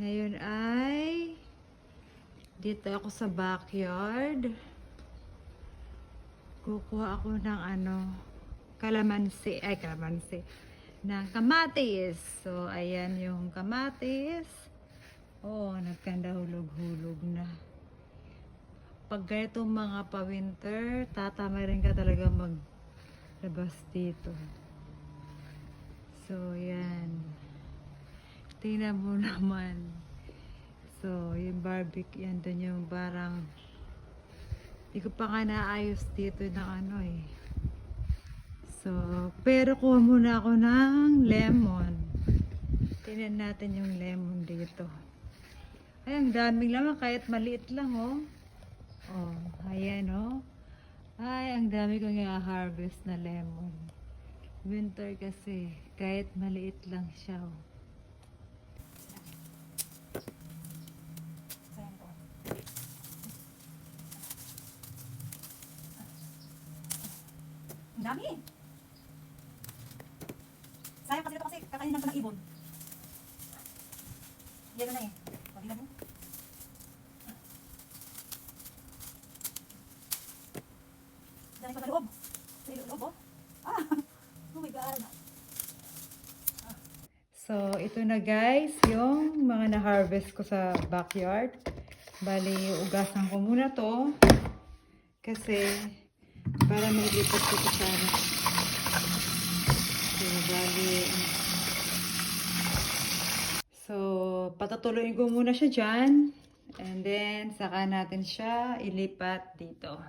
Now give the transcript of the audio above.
Ngayon ay dito ako sa backyard. Kukuha ako ng ano, kalamansi, ay kalamansi, ng kamatis. So, ayan yung kamatis. Oo, nagkanda hulog-hulog na. Pag ganitong mga pa-winter, tatama rin ka talaga maglabas dito. So, yan. Tingnan mo naman. So, yung barbecue, yan doon yung barang hindi ko pa nga naayos dito ng ano eh. So, pero kuha muna ako ng lemon. Tingnan natin yung lemon dito. Ay, ang daming laman kahit maliit lang oh. Oh, ayan oh. Ay, ang dami kong i-harvest na lemon. Winter kasi, kahit maliit lang siya oh. Ang dami. Sayang kasi ito kasi kakainin ito ng ibon. Yan na eh. Tingnan mo. Dami pa sa loob. Sa loob, oh. Ah! Oh my God. So, ito na guys, yung mga na-harvest ko sa backyard. Bali, ugasan ko muna to. Kasi, para mailipat ko sa ano. So, bali, so, patatuloyin ko muna siya dyan. And then, saka natin siya ilipat dito.